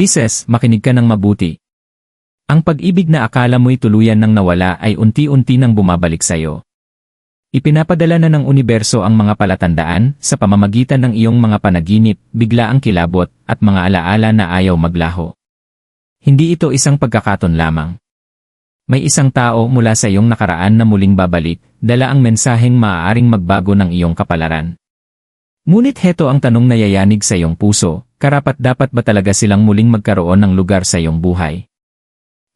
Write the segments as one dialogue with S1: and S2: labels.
S1: Pisces, makinig ka ng mabuti. Ang pag-ibig na akala mo'y tuluyan ng nawala ay unti-unti nang bumabalik sa'yo. Ipinapadala na ng universo ang mga palatandaan sa pamamagitan ng iyong mga panaginip, bigla ang kilabot, at mga alaala na ayaw maglaho. Hindi ito isang pagkakaton lamang. May isang tao mula sa iyong nakaraan na muling babalik, dala ang mensaheng maaaring magbago ng iyong kapalaran. Ngunit heto ang tanong na yayanig sa iyong puso, karapat dapat ba talaga silang muling magkaroon ng lugar sa iyong buhay?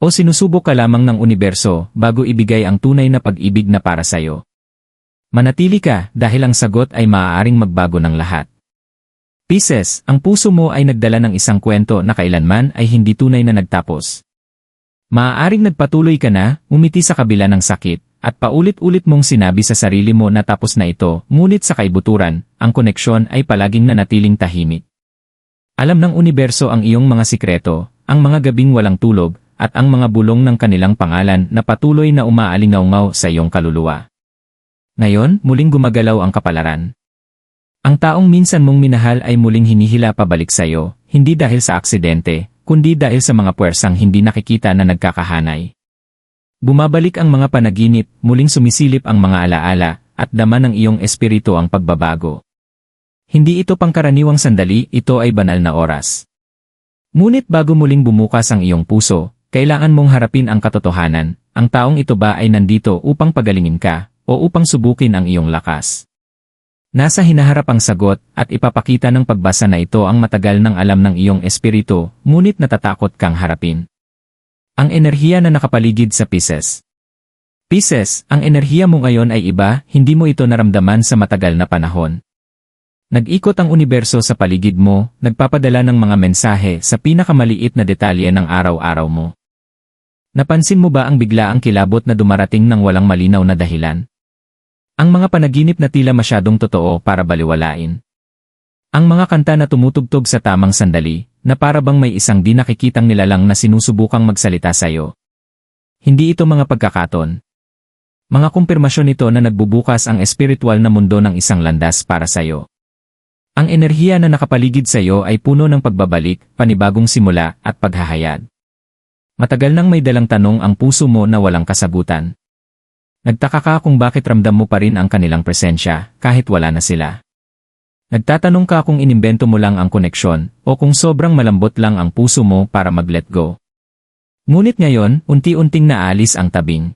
S1: O sinusubok ka lamang ng universo bago ibigay ang tunay na pag-ibig na para sa iyo? Manatili ka dahil ang sagot ay maaaring magbago ng lahat. Pisces, ang puso mo ay nagdala ng isang kwento na kailanman ay hindi tunay na nagtapos. Maaaring nagpatuloy ka na, umiti sa kabila ng sakit, at paulit-ulit mong sinabi sa sarili mo na tapos na ito, ngunit sa kaibuturan, ang koneksyon ay palaging nanatiling tahimik. Alam ng universo ang iyong mga sikreto, ang mga gabing walang tulog, at ang mga bulong ng kanilang pangalan na patuloy na umaalingaw sa iyong kaluluwa. Ngayon, muling gumagalaw ang kapalaran. Ang taong minsan mong minahal ay muling hinihila pabalik sa iyo, hindi dahil sa aksidente, kundi dahil sa mga puwersang hindi nakikita na nagkakahanay. Bumabalik ang mga panaginip, muling sumisilip ang mga alaala, at dama ng iyong espiritu ang pagbabago. Hindi ito pangkaraniwang sandali, ito ay banal na oras. Ngunit bago muling bumukas ang iyong puso, kailangan mong harapin ang katotohanan, ang taong ito ba ay nandito upang pagalingin ka, o upang subukin ang iyong lakas. Nasa hinaharap ang sagot at ipapakita ng pagbasa na ito ang matagal ng alam ng iyong espiritu, ngunit natatakot kang harapin. Ang enerhiya na nakapaligid sa Pisces. Pisces, ang enerhiya mo ngayon ay iba, hindi mo ito naramdaman sa matagal na panahon. Nag-ikot ang universo sa paligid mo, nagpapadala ng mga mensahe sa pinakamaliit na detalye ng araw-araw mo. Napansin mo ba ang biglaang kilabot na dumarating ng walang malinaw na dahilan? Ang mga panaginip na tila masyadong totoo para baliwalain. Ang mga kanta na tumutugtog sa tamang sandali, na para bang may isang di nakikitang nilalang na sinusubukang magsalita sa iyo. Hindi ito mga pagkakaton. Mga kumpirmasyon ito na nagbubukas ang espiritual na mundo ng isang landas para sa iyo. Ang enerhiya na nakapaligid sa iyo ay puno ng pagbabalik, panibagong simula, at paghahayag. Matagal nang may dalang tanong ang puso mo na walang kasagutan. Nagtaka ka kung bakit ramdam mo pa rin ang kanilang presensya, kahit wala na sila. Nagtatanong ka kung inimbento mo lang ang koneksyon, o kung sobrang malambot lang ang puso mo para mag-let go. Ngunit ngayon, unti-unting naalis ang tabing.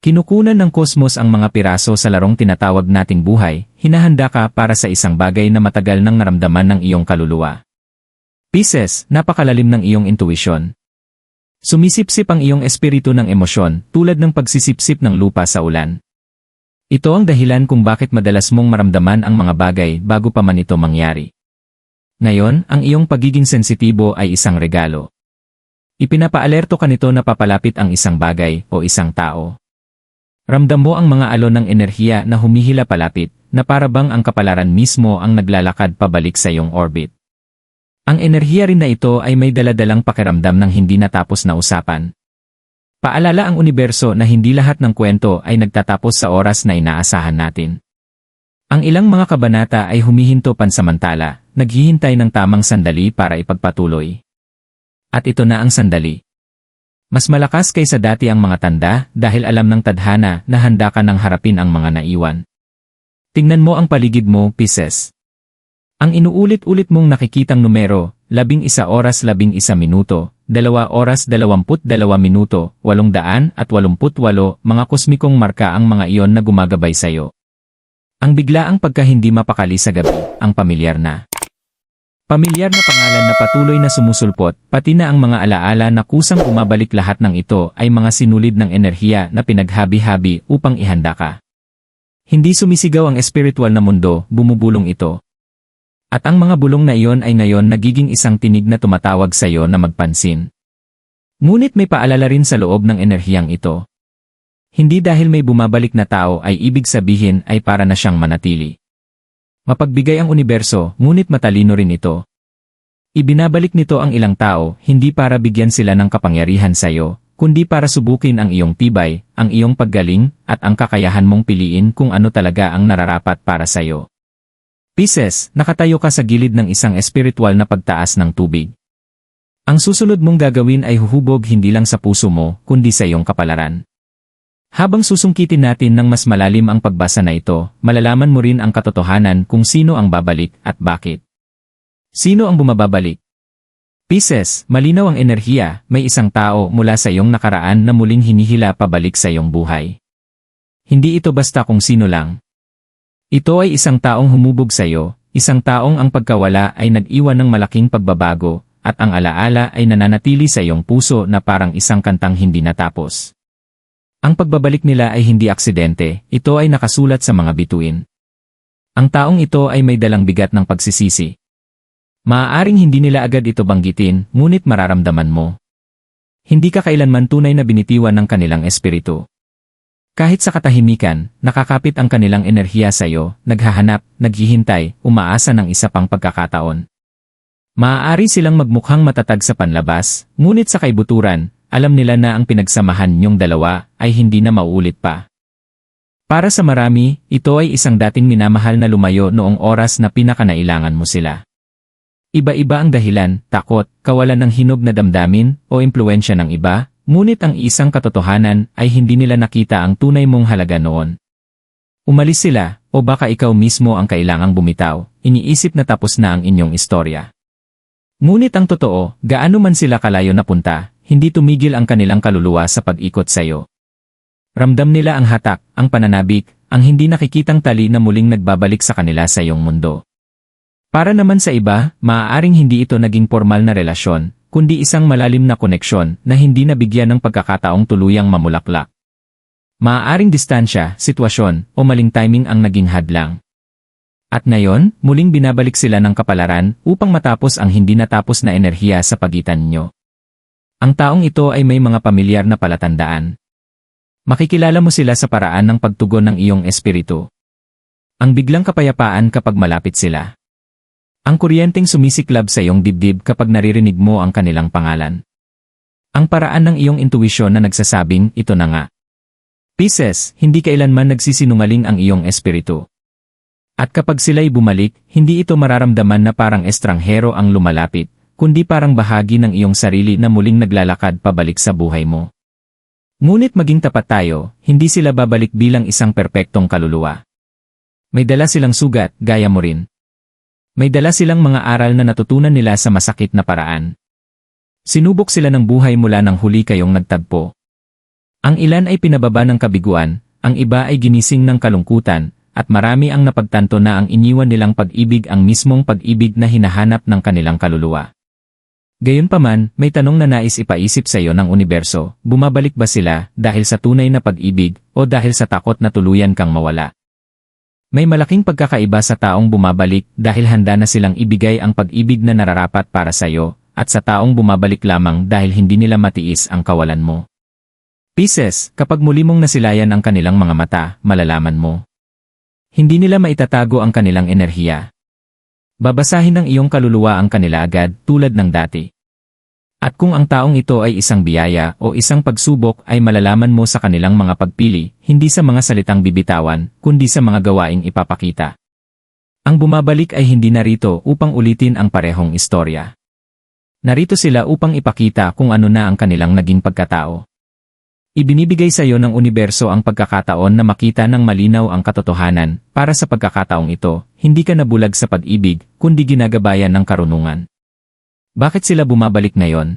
S1: Kinukunan ng kosmos ang mga piraso sa larong tinatawag nating buhay, hinahanda ka para sa isang bagay na matagal nang naramdaman ng iyong kaluluwa. Pisces, napakalalim ng iyong intuition. Sumisipsip ang iyong espiritu ng emosyon tulad ng pagsisipsip ng lupa sa ulan. Ito ang dahilan kung bakit madalas mong maramdaman ang mga bagay bago pa man ito mangyari. Ngayon, ang iyong pagiging sensitibo ay isang regalo. Ipinapaalerto ka nito na papalapit ang isang bagay o isang tao. Ramdam mo ang mga alon ng enerhiya na humihila palapit, na para bang ang kapalaran mismo ang naglalakad pabalik sa iyong orbit. Ang enerhiya rin na ito ay may daladalang pakiramdam ng hindi natapos na usapan. Paalala ang universo na hindi lahat ng kwento ay nagtatapos sa oras na inaasahan natin. Ang ilang mga kabanata ay humihinto pansamantala, naghihintay ng tamang sandali para ipagpatuloy. At ito na ang sandali. Mas malakas kaysa dati ang mga tanda dahil alam ng tadhana na handa ka ng harapin ang mga naiwan. Tingnan mo ang paligid mo, Pisces. Ang inuulit-ulit mong nakikitang numero, labing isa oras labing isa minuto, dalawa oras dalawamput dalawa minuto, walong daan at walumput walo, mga kosmikong marka ang mga iyon na gumagabay sa'yo. Ang biglaang pagka hindi mapakali sa gabi, ang pamilyar na. Pamilyar na pangalan na patuloy na sumusulpot, pati na ang mga alaala na kusang umabalik lahat ng ito ay mga sinulid ng enerhiya na pinaghabi-habi upang ihanda ka. Hindi sumisigaw ang espiritual na mundo, bumubulong ito, at ang mga bulong na iyon ay ngayon nagiging isang tinig na tumatawag sa iyo na magpansin. Ngunit may paalala rin sa loob ng enerhiyang ito. Hindi dahil may bumabalik na tao ay ibig sabihin ay para na siyang manatili. Mapagbigay ang universo, ngunit matalino rin ito. Ibinabalik nito ang ilang tao, hindi para bigyan sila ng kapangyarihan sa iyo, kundi para subukin ang iyong tibay, ang iyong paggaling, at ang kakayahan mong piliin kung ano talaga ang nararapat para sa iyo. Pisces, nakatayo ka sa gilid ng isang espiritual na pagtaas ng tubig. Ang susunod mong gagawin ay huhubog hindi lang sa puso mo, kundi sa iyong kapalaran. Habang susungkitin natin ng mas malalim ang pagbasa na ito, malalaman mo rin ang katotohanan kung sino ang babalik at bakit. Sino ang bumababalik? Pisces, malinaw ang enerhiya, may isang tao mula sa iyong nakaraan na muling hinihila pabalik sa iyong buhay. Hindi ito basta kung sino lang. Ito ay isang taong humubog sa iyo, isang taong ang pagkawala ay nag-iwan ng malaking pagbabago, at ang alaala ay nananatili sa iyong puso na parang isang kantang hindi natapos. Ang pagbabalik nila ay hindi aksidente, ito ay nakasulat sa mga bituin. Ang taong ito ay may dalang bigat ng pagsisisi. Maaaring hindi nila agad ito banggitin, ngunit mararamdaman mo. Hindi ka kailanman tunay na binitiwan ng kanilang espiritu. Kahit sa katahimikan, nakakapit ang kanilang enerhiya sa iyo, naghahanap, naghihintay, umaasa ng isa pang pagkakataon. Maaari silang magmukhang matatag sa panlabas, ngunit sa kaibuturan, alam nila na ang pinagsamahan niyong dalawa ay hindi na mauulit pa. Para sa marami, ito ay isang dating minamahal na lumayo noong oras na pinakanailangan mo sila. Iba-iba ang dahilan, takot, kawalan ng hinog na damdamin, o impluensya ng iba, ngunit ang isang katotohanan ay hindi nila nakita ang tunay mong halaga noon. Umalis sila, o baka ikaw mismo ang kailangang bumitaw, iniisip na tapos na ang inyong istorya. Ngunit ang totoo, gaano man sila kalayo napunta, hindi tumigil ang kanilang kaluluwa sa pag-ikot sa iyo. Ramdam nila ang hatak, ang pananabik, ang hindi nakikitang tali na muling nagbabalik sa kanila sa iyong mundo. Para naman sa iba, maaaring hindi ito naging formal na relasyon, kundi isang malalim na koneksyon na hindi nabigyan ng pagkakataong tuluyang mamulaklak. Maaaring distansya, sitwasyon, o maling timing ang naging hadlang. At ngayon, muling binabalik sila ng kapalaran upang matapos ang hindi natapos na enerhiya sa pagitan nyo. Ang taong ito ay may mga pamilyar na palatandaan. Makikilala mo sila sa paraan ng pagtugon ng iyong espiritu. Ang biglang kapayapaan kapag malapit sila. Ang kuryenteng sumisiklab sa iyong dibdib kapag naririnig mo ang kanilang pangalan. Ang paraan ng iyong intuwisyon na nagsasabing, ito na nga. Pisces, hindi kailanman nagsisinungaling ang iyong espiritu. At kapag sila'y bumalik, hindi ito mararamdaman na parang estranghero ang lumalapit, kundi parang bahagi ng iyong sarili na muling naglalakad pabalik sa buhay mo. Ngunit maging tapat tayo, hindi sila babalik bilang isang perpektong kaluluwa. May dala silang sugat, gaya mo rin. May dala silang mga aral na natutunan nila sa masakit na paraan. Sinubok sila ng buhay mula nang huli kayong nagtagpo. Ang ilan ay pinababa ng kabiguan, ang iba ay ginising ng kalungkutan, at marami ang napagtanto na ang iniwan nilang pag-ibig ang mismong pag-ibig na hinahanap ng kanilang kaluluwa. Gayunpaman, may tanong na nais ipaisip sa iyo ng universo, bumabalik ba sila dahil sa tunay na pag-ibig o dahil sa takot na tuluyan kang mawala? May malaking pagkakaiba sa taong bumabalik dahil handa na silang ibigay ang pag-ibig na nararapat para sa iyo, at sa taong bumabalik lamang dahil hindi nila matiis ang kawalan mo. Pisces, kapag muli mong nasilayan ang kanilang mga mata, malalaman mo. Hindi nila maitatago ang kanilang enerhiya, Babasahin ng iyong kaluluwa ang kanila agad tulad ng dati. At kung ang taong ito ay isang biyaya o isang pagsubok ay malalaman mo sa kanilang mga pagpili, hindi sa mga salitang bibitawan, kundi sa mga gawaing ipapakita. Ang bumabalik ay hindi narito upang ulitin ang parehong istorya. Narito sila upang ipakita kung ano na ang kanilang naging pagkatao. Ibinibigay sa iyo ng universo ang pagkakataon na makita ng malinaw ang katotohanan, para sa pagkakataong ito, hindi ka nabulag sa pag-ibig, kundi ginagabayan ng karunungan. Bakit sila bumabalik ngayon?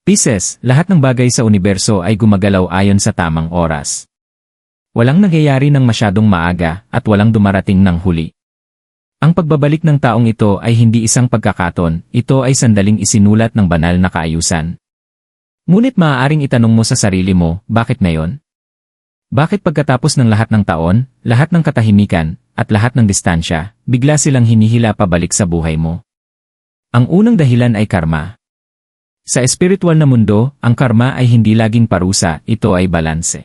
S1: Pisces, lahat ng bagay sa universo ay gumagalaw ayon sa tamang oras. Walang nangyayari ng masyadong maaga at walang dumarating ng huli. Ang pagbabalik ng taong ito ay hindi isang pagkakaton, ito ay sandaling isinulat ng banal na kaayusan. Ngunit maaaring itanong mo sa sarili mo, bakit ngayon? Bakit pagkatapos ng lahat ng taon, lahat ng katahimikan, at lahat ng distansya, bigla silang hinihila pabalik sa buhay mo? Ang unang dahilan ay karma. Sa espiritual na mundo, ang karma ay hindi laging parusa, ito ay balanse.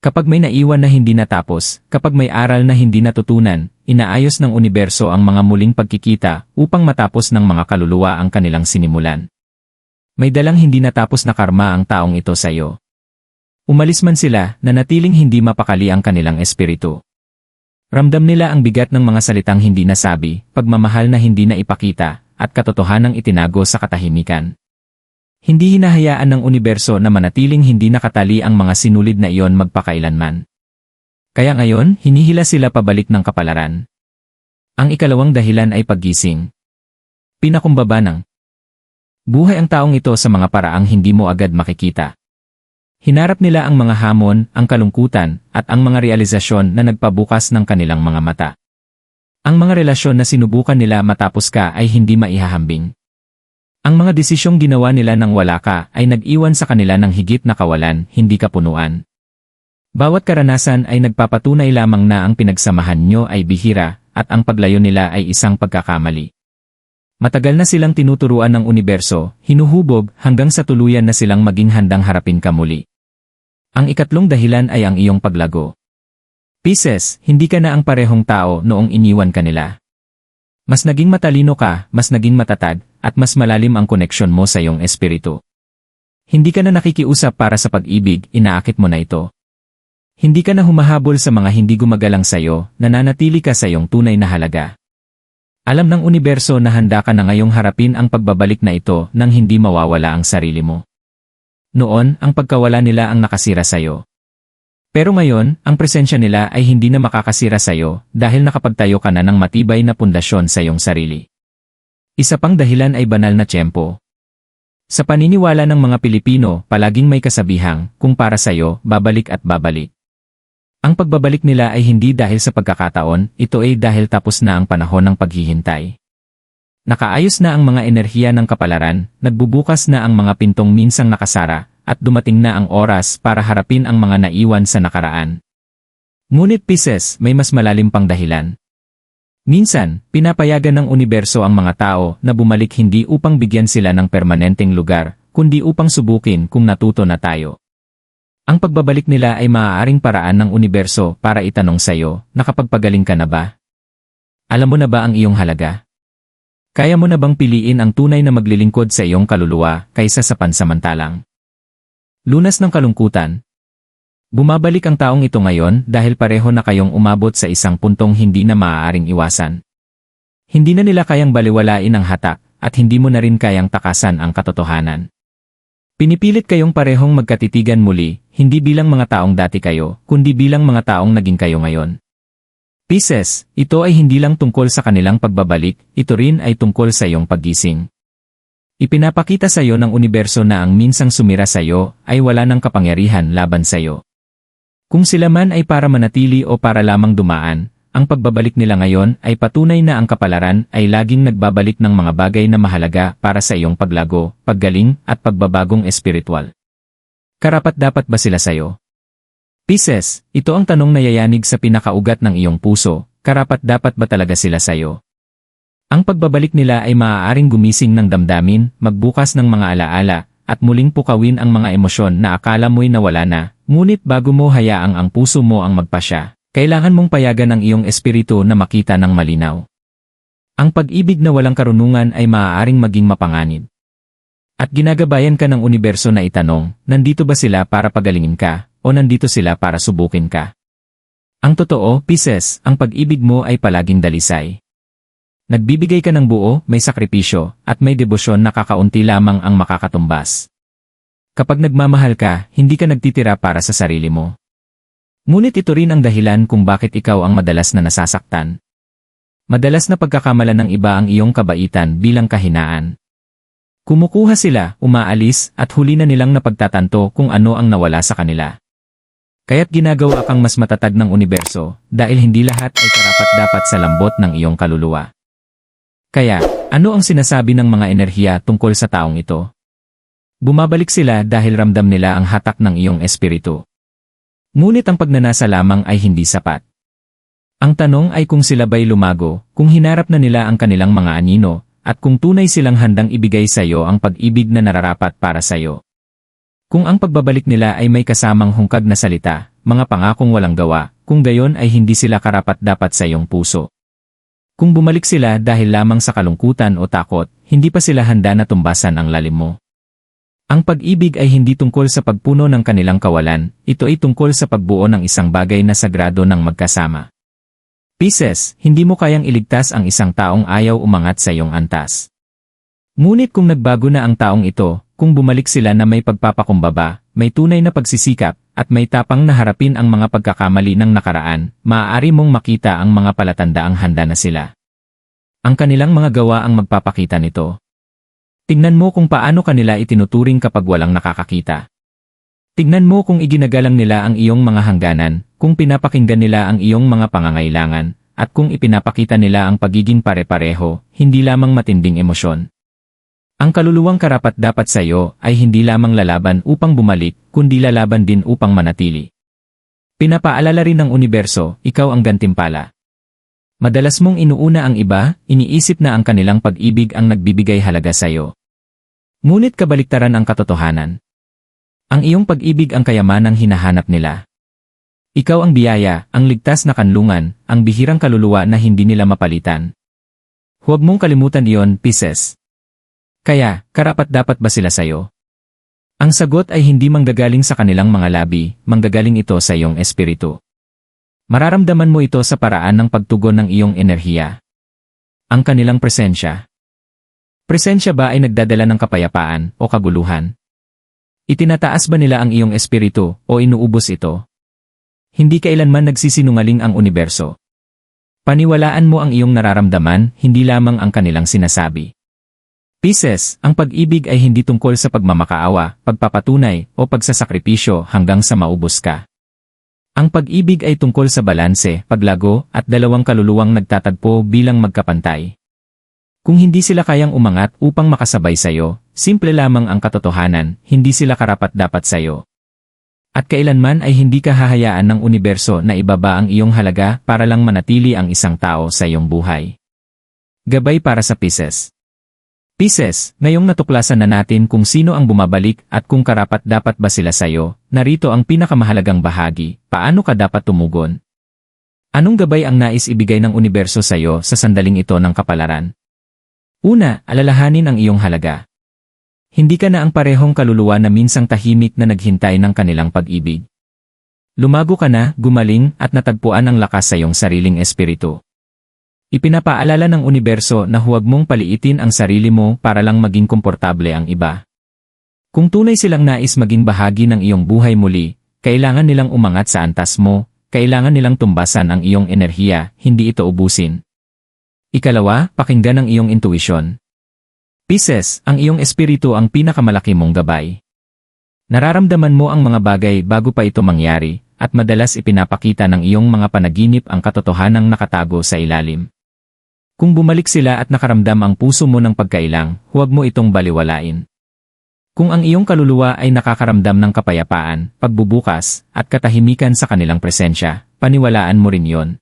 S1: Kapag may naiwan na hindi natapos, kapag may aral na hindi natutunan, inaayos ng universo ang mga muling pagkikita upang matapos ng mga kaluluwa ang kanilang sinimulan. May dalang hindi natapos na karma ang taong ito sa iyo. Umalis man sila, na natiling hindi mapakali ang kanilang espiritu. Ramdam nila ang bigat ng mga salitang hindi nasabi, pagmamahal na hindi na ipakita, at katotohanang itinago sa katahimikan. Hindi hinahayaan ng universo na manatiling hindi nakatali ang mga sinulid na iyon magpakailanman. Kaya ngayon, hinihila sila pabalik ng kapalaran. Ang ikalawang dahilan ay paggising. Pinakumbaba ng buhay ang taong ito sa mga paraang hindi mo agad makikita. Hinarap nila ang mga hamon, ang kalungkutan, at ang mga realisasyon na nagpabukas ng kanilang mga mata. Ang mga relasyon na sinubukan nila matapos ka ay hindi maihahambing. Ang mga desisyong ginawa nila nang wala ka ay nag-iwan sa kanila ng higit na kawalan, hindi kapunuan. Bawat karanasan ay nagpapatunay lamang na ang pinagsamahan nyo ay bihira at ang paglayo nila ay isang pagkakamali. Matagal na silang tinuturuan ng universo, hinuhubog hanggang sa tuluyan na silang maging handang harapin ka muli. Ang ikatlong dahilan ay ang iyong paglago. Pisces, hindi ka na ang parehong tao noong iniwan ka nila. Mas naging matalino ka, mas naging matatag, at mas malalim ang koneksyon mo sa iyong espiritu. Hindi ka na nakikiusap para sa pag-ibig, inaakit mo na ito. Hindi ka na humahabol sa mga hindi gumagalang sa iyo, nananatili ka sa iyong tunay na halaga. Alam ng universo na handa ka na ngayong harapin ang pagbabalik na ito nang hindi mawawala ang sarili mo. Noon, ang pagkawala nila ang nakasira sa iyo. Pero ngayon, ang presensya nila ay hindi na makakasira sa iyo dahil nakapagtayo ka na ng matibay na pundasyon sa iyong sarili. Isa pang dahilan ay banal na tiyempo. Sa paniniwala ng mga Pilipino, palaging may kasabihang, kung para sa iyo, babalik at babalik. Ang pagbabalik nila ay hindi dahil sa pagkakataon, ito ay dahil tapos na ang panahon ng paghihintay. Nakaayos na ang mga enerhiya ng kapalaran, nagbubukas na ang mga pintong minsang nakasara, at dumating na ang oras para harapin ang mga naiwan sa nakaraan. Ngunit Pisces, may mas malalim pang dahilan. Minsan, pinapayagan ng universo ang mga tao na bumalik hindi upang bigyan sila ng permanenteng lugar, kundi upang subukin kung natuto na tayo. Ang pagbabalik nila ay maaaring paraan ng universo para itanong sa iyo, nakapagpagaling ka na ba? Alam mo na ba ang iyong halaga? Kaya mo na bang piliin ang tunay na maglilingkod sa iyong kaluluwa kaysa sa pansamantalang? Lunas ng kalungkutan, Bumabalik ang taong ito ngayon dahil pareho na kayong umabot sa isang puntong hindi na maaaring iwasan. Hindi na nila kayang baliwalain ang hatak at hindi mo na rin kayang takasan ang katotohanan. Pinipilit kayong parehong magkatitigan muli, hindi bilang mga taong dati kayo, kundi bilang mga taong naging kayo ngayon. Pisces, ito ay hindi lang tungkol sa kanilang pagbabalik, ito rin ay tungkol sa iyong paggising. Ipinapakita sa iyo ng universo na ang minsang sumira sa iyo ay wala ng kapangyarihan laban sa iyo. Kung sila man ay para manatili o para lamang dumaan, ang pagbabalik nila ngayon ay patunay na ang kapalaran ay laging nagbabalik ng mga bagay na mahalaga para sa iyong paglago, paggaling, at pagbabagong espiritual. Karapat dapat ba sila sa iyo? Pisces, ito ang tanong na yayanig sa pinakaugat ng iyong puso, karapat dapat ba talaga sila sa iyo? Ang pagbabalik nila ay maaaring gumising ng damdamin, magbukas ng mga alaala, at muling pukawin ang mga emosyon na akala mo'y nawala na, ngunit bago mo hayaang ang puso mo ang magpasya, kailangan mong payagan ang iyong espiritu na makita ng malinaw. Ang pag-ibig na walang karunungan ay maaaring maging mapanganib. At ginagabayan ka ng universo na itanong, nandito ba sila para pagalingin ka, o nandito sila para subukin ka? Ang totoo, Pisces, ang pag-ibig mo ay palaging dalisay. Nagbibigay ka ng buo, may sakripisyo, at may debosyon na kakaunti lamang ang makakatumbas. Kapag nagmamahal ka, hindi ka nagtitira para sa sarili mo. Ngunit ito rin ang dahilan kung bakit ikaw ang madalas na nasasaktan. Madalas na pagkakamalan ng iba ang iyong kabaitan bilang kahinaan. Kumukuha sila, umaalis, at huli na nilang napagtatanto kung ano ang nawala sa kanila. Kaya't ginagawa kang mas matatag ng universo dahil hindi lahat ay karapat-dapat sa lambot ng iyong kaluluwa. Kaya, ano ang sinasabi ng mga enerhiya tungkol sa taong ito? Bumabalik sila dahil ramdam nila ang hatak ng iyong espiritu. Ngunit ang pagnanasa lamang ay hindi sapat. Ang tanong ay kung sila ba'y lumago, kung hinarap na nila ang kanilang mga anino, at kung tunay silang handang ibigay sa iyo ang pag-ibig na nararapat para sa iyo. Kung ang pagbabalik nila ay may kasamang hungkag na salita, mga pangakong walang gawa, kung gayon ay hindi sila karapat-dapat sa iyong puso. Kung bumalik sila dahil lamang sa kalungkutan o takot, hindi pa sila handa na tumbasan ang lalim mo. Ang pag-ibig ay hindi tungkol sa pagpuno ng kanilang kawalan, ito ay tungkol sa pagbuo ng isang bagay na sagrado ng magkasama. Pisces, hindi mo kayang iligtas ang isang taong ayaw umangat sa iyong antas. Ngunit kung nagbago na ang taong ito, kung bumalik sila na may pagpapakumbaba, may tunay na pagsisikap, at may tapang na harapin ang mga pagkakamali ng nakaraan, maaari mong makita ang mga palatandaang handa na sila. Ang kanilang mga gawa ang magpapakita nito. Tingnan mo kung paano kanila itinuturing kapag walang nakakakita. Tignan mo kung iginagalang nila ang iyong mga hangganan, kung pinapakinggan nila ang iyong mga pangangailangan, at kung ipinapakita nila ang pagiging pare-pareho, hindi lamang matinding emosyon. Ang kaluluwang karapat dapat sa iyo ay hindi lamang lalaban upang bumalik, kundi lalaban din upang manatili. Pinapaalala rin ng universo, ikaw ang gantimpala. Madalas mong inuuna ang iba, iniisip na ang kanilang pag-ibig ang nagbibigay halaga sa iyo. Ngunit kabaliktaran ang katotohanan. Ang iyong pag-ibig ang kayamanang hinahanap nila. Ikaw ang biyaya, ang ligtas na kanlungan, ang bihirang kaluluwa na hindi nila mapalitan. Huwag mong kalimutan iyon, Pisces. Kaya, karapat dapat ba sila sa'yo? Ang sagot ay hindi manggagaling sa kanilang mga labi, manggagaling ito sa iyong espiritu. Mararamdaman mo ito sa paraan ng pagtugon ng iyong enerhiya. Ang kanilang presensya. Presensya ba ay nagdadala ng kapayapaan o kaguluhan? Itinataas ba nila ang iyong espiritu o inuubos ito? Hindi kailanman nagsisinungaling ang universo. Paniwalaan mo ang iyong nararamdaman, hindi lamang ang kanilang sinasabi. Pisces, ang pag-ibig ay hindi tungkol sa pagmamakaawa, pagpapatunay, o pagsasakripisyo hanggang sa maubos ka. Ang pag-ibig ay tungkol sa balanse, paglago, at dalawang kaluluwang nagtatagpo bilang magkapantay. Kung hindi sila kayang umangat upang makasabay sa'yo, simple lamang ang katotohanan, hindi sila karapat-dapat sa'yo. At kailanman ay hindi ka hahayaan ng universo na ibaba ang iyong halaga para lang manatili ang isang tao sa iyong buhay. Gabay para sa Pisces Pisces, ngayong natuklasan na natin kung sino ang bumabalik at kung karapat dapat ba sila sa'yo, narito ang pinakamahalagang bahagi, paano ka dapat tumugon? Anong gabay ang nais ibigay ng universo sa'yo sa sandaling ito ng kapalaran? Una, alalahanin ang iyong halaga. Hindi ka na ang parehong kaluluwa na minsang tahimik na naghintay ng kanilang pag-ibig. Lumago ka na, gumaling, at natagpuan ang lakas sa iyong sariling espiritu. Ipinapaalala ng universo na huwag mong paliitin ang sarili mo para lang maging komportable ang iba. Kung tunay silang nais maging bahagi ng iyong buhay muli, kailangan nilang umangat sa antas mo, kailangan nilang tumbasan ang iyong enerhiya, hindi ito ubusin. Ikalawa, pakinggan ang iyong intuition. Pisces, ang iyong espiritu ang pinakamalaki mong gabay. Nararamdaman mo ang mga bagay bago pa ito mangyari, at madalas ipinapakita ng iyong mga panaginip ang katotohanang nakatago sa ilalim. Kung bumalik sila at nakaramdam ang puso mo ng pagkailang, huwag mo itong baliwalain. Kung ang iyong kaluluwa ay nakakaramdam ng kapayapaan, pagbubukas, at katahimikan sa kanilang presensya, paniwalaan mo rin yon.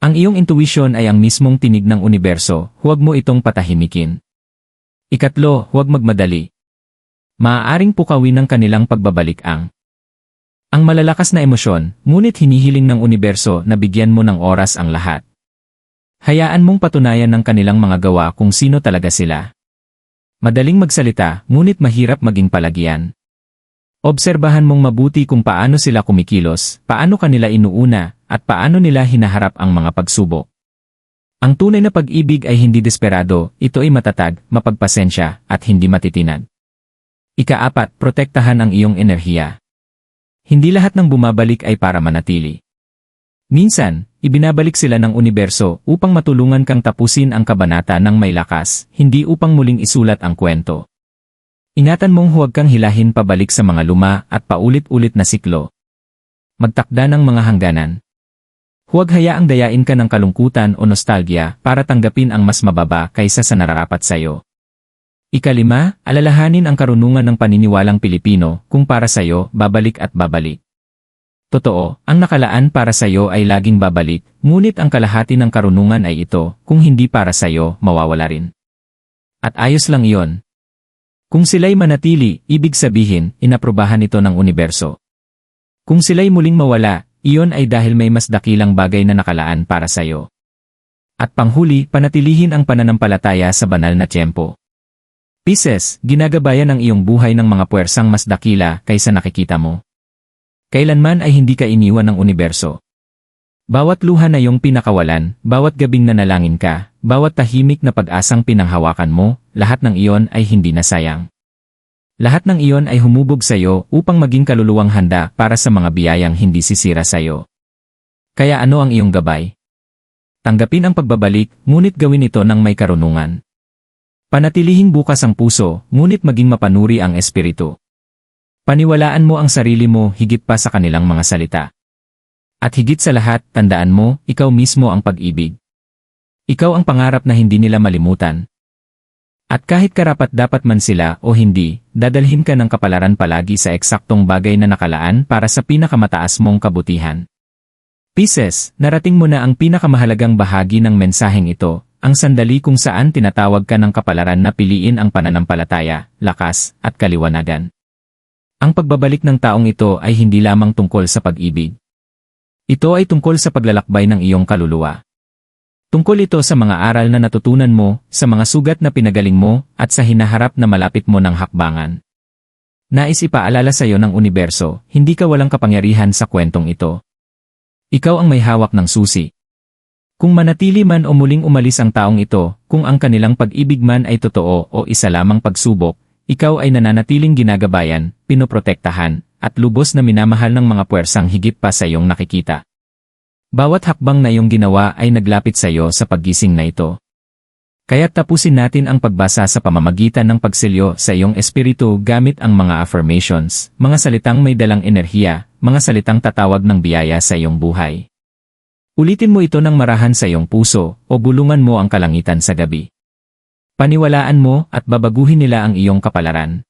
S1: Ang iyong intuition ay ang mismong tinig ng universo, huwag mo itong patahimikin. Ikatlo, huwag magmadali. Maaaring pukawin ng kanilang pagbabalik ang ang malalakas na emosyon, ngunit hinihiling ng universo na bigyan mo ng oras ang lahat. Hayaan mong patunayan ng kanilang mga gawa kung sino talaga sila. Madaling magsalita, ngunit mahirap maging palagyan. Obserbahan mong mabuti kung paano sila kumikilos, paano kanila inuuna, at paano nila hinaharap ang mga pagsubok. Ang tunay na pag-ibig ay hindi desperado, ito ay matatag, mapagpasensya, at hindi matitinag. Ikaapat, protektahan ang iyong enerhiya. Hindi lahat ng bumabalik ay para manatili. Minsan, ibinabalik sila ng universo upang matulungan kang tapusin ang kabanata ng may lakas, hindi upang muling isulat ang kwento. Ingatan mong huwag kang hilahin pabalik sa mga luma at paulit-ulit na siklo. Magtakda ng mga hangganan. Huwag hayaang dayain ka ng kalungkutan o nostalgia para tanggapin ang mas mababa kaysa sa nararapat sayo. Ikalima, alalahanin ang karunungan ng paniniwalang Pilipino kung para sayo, babalik at babalik. Totoo, ang nakalaan para sa iyo ay laging babalik, ngunit ang kalahati ng karunungan ay ito, kung hindi para sa iyo, mawawala rin. At ayos lang iyon. Kung sila'y manatili, ibig sabihin, inaprobahan ito ng universo. Kung sila'y muling mawala, iyon ay dahil may mas dakilang bagay na nakalaan para sa iyo. At panghuli, panatilihin ang pananampalataya sa banal na tiyempo. Pisces, ginagabayan ang iyong buhay ng mga puwersang mas dakila kaysa nakikita mo. Kailanman ay hindi ka iniwan ng universo. Bawat luha na iyong pinakawalan, bawat gabing nanalangin ka, bawat tahimik na pag-asang pinanghawakan mo, lahat ng iyon ay hindi na sayang. Lahat ng iyon ay humubog sa iyo upang maging kaluluwang handa para sa mga biyayang hindi sisira sa iyo. Kaya ano ang iyong gabay? Tanggapin ang pagbabalik, ngunit gawin ito ng may karunungan. Panatilihing bukas ang puso, ngunit maging mapanuri ang espiritu. Paniwalaan mo ang sarili mo higit pa sa kanilang mga salita. At higit sa lahat, tandaan mo, ikaw mismo ang pag-ibig. Ikaw ang pangarap na hindi nila malimutan. At kahit karapat dapat man sila o hindi, dadalhin ka ng kapalaran palagi sa eksaktong bagay na nakalaan para sa pinakamataas mong kabutihan. Pieces, narating mo na ang pinakamahalagang bahagi ng mensaheng ito, ang sandali kung saan tinatawag ka ng kapalaran na piliin ang pananampalataya, lakas, at kaliwanagan. Ang pagbabalik ng taong ito ay hindi lamang tungkol sa pag-ibig. Ito ay tungkol sa paglalakbay ng iyong kaluluwa. Tungkol ito sa mga aral na natutunan mo, sa mga sugat na pinagaling mo, at sa hinaharap na malapit mo ng hakbangan. Nais ipaalala sa iyo ng universo, hindi ka walang kapangyarihan sa kwentong ito. Ikaw ang may hawak ng susi. Kung manatili man o muling umalis ang taong ito, kung ang kanilang pag-ibig man ay totoo o isa lamang pagsubok, ikaw ay nananatiling ginagabayan, pinoprotektahan, at lubos na minamahal ng mga puwersang higit pa sa iyong nakikita. Bawat hakbang na iyong ginawa ay naglapit sa iyo sa paggising na ito. Kaya tapusin natin ang pagbasa sa pamamagitan ng pagsilyo sa iyong espiritu gamit ang mga affirmations, mga salitang may dalang enerhiya, mga salitang tatawag ng biyaya sa iyong buhay. Ulitin mo ito ng marahan sa iyong puso o bulungan mo ang kalangitan sa gabi. Paniwalaan mo at babaguhin nila ang iyong kapalaran.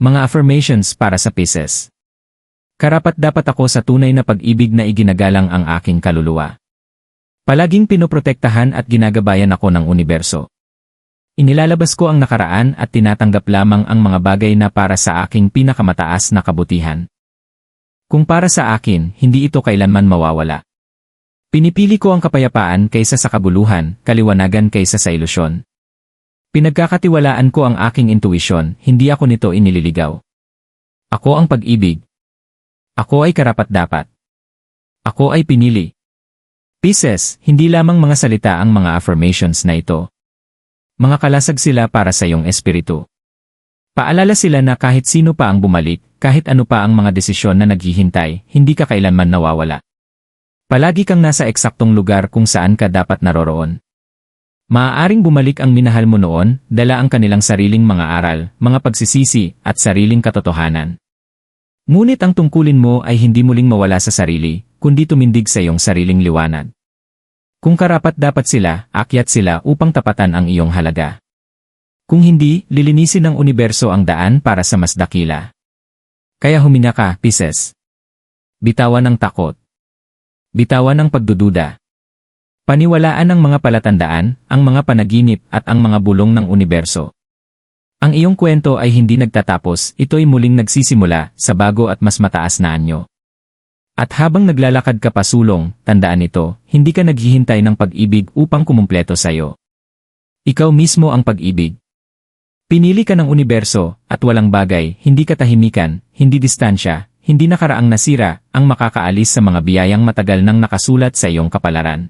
S1: Mga affirmations para sa pieces. Karapat dapat ako sa tunay na pag-ibig na iginagalang ang aking kaluluwa. Palaging pinoprotektahan at ginagabayan ako ng universo. Inilalabas ko ang nakaraan at tinatanggap lamang ang mga bagay na para sa aking pinakamataas na kabutihan. Kung para sa akin, hindi ito kailanman mawawala. Pinipili ko ang kapayapaan kaysa sa kabuluhan, kaliwanagan kaysa sa ilusyon. Pinagkakatiwalaan ko ang aking intuisyon, hindi ako nito inililigaw. Ako ang pag-ibig. Ako ay karapat-dapat. Ako ay pinili. Pieces, hindi lamang mga salita ang mga affirmations na ito. Mga kalasag sila para sa iyong espiritu. Paalala sila na kahit sino pa ang bumalik, kahit ano pa ang mga desisyon na naghihintay, hindi ka kailanman nawawala. Palagi kang nasa eksaktong lugar kung saan ka dapat naroroon. Maaaring bumalik ang minahal mo noon, dala ang kanilang sariling mga aral, mga pagsisisi, at sariling katotohanan. Ngunit ang tungkulin mo ay hindi muling mawala sa sarili, kundi tumindig sa iyong sariling liwanag. Kung karapat dapat sila, akyat sila upang tapatan ang iyong halaga. Kung hindi, lilinisin ng universo ang daan para sa mas dakila. Kaya humina ka, Pisces. Bitawan ng takot. Bitawan ng pagdududa. Paniwalaan ang mga palatandaan, ang mga panaginip at ang mga bulong ng universo. Ang iyong kwento ay hindi nagtatapos, ito'y muling nagsisimula sa bago at mas mataas na anyo. At habang naglalakad ka pasulong, tandaan ito, hindi ka naghihintay ng pag-ibig upang kumumpleto sa'yo. Ikaw mismo ang pag-ibig. Pinili ka ng universo, at walang bagay, hindi katahimikan, hindi distansya, hindi nakaraang nasira, ang makakaalis sa mga biyayang matagal nang nakasulat sa iyong kapalaran.